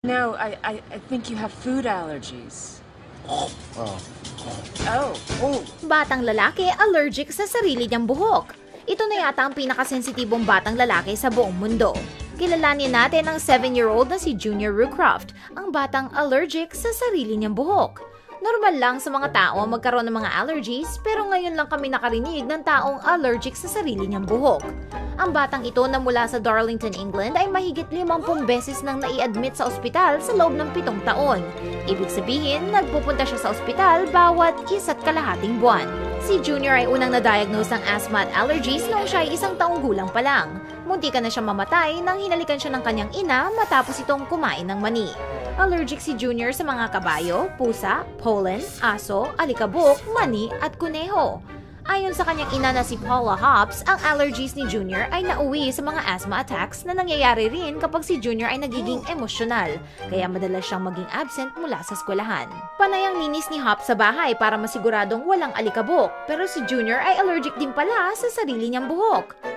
No, I, I, I think you have food allergies. Oh. Oh. Oh. Batang lalaki allergic sa sarili niyang buhok. Ito na yata ang pinakasensitibong batang lalaki sa buong mundo. Kilalanin natin ang 7-year-old na si Junior Rucroft, ang batang allergic sa sarili niyang buhok. Normal lang sa mga tao ang magkaroon ng mga allergies pero ngayon lang kami nakarinig ng taong allergic sa sarili niyang buhok. Ang batang ito na mula sa Darlington, England ay mahigit 50 beses nang nai-admit sa ospital sa loob ng pitong taon. Ibig sabihin, nagpupunta siya sa ospital bawat isa't kalahating buwan. Si Junior ay unang na-diagnose ng asthma at allergies noong siya ay isang taong gulang pa lang. Munti ka na siya mamatay nang hinalikan siya ng kanyang ina matapos itong kumain ng mani. Allergic si Junior sa mga kabayo, pusa, pollen, aso, alikabok, mani at kuneho. Ayon sa kanyang ina na si Paula Hobbs, ang allergies ni Junior ay nauwi sa mga asthma attacks na nangyayari rin kapag si Junior ay nagiging emosyonal, kaya madalas siyang maging absent mula sa eskwelahan. Panay ang linis ni Hobbs sa bahay para masiguradong walang alikabok, pero si Junior ay allergic din pala sa sarili niyang buhok.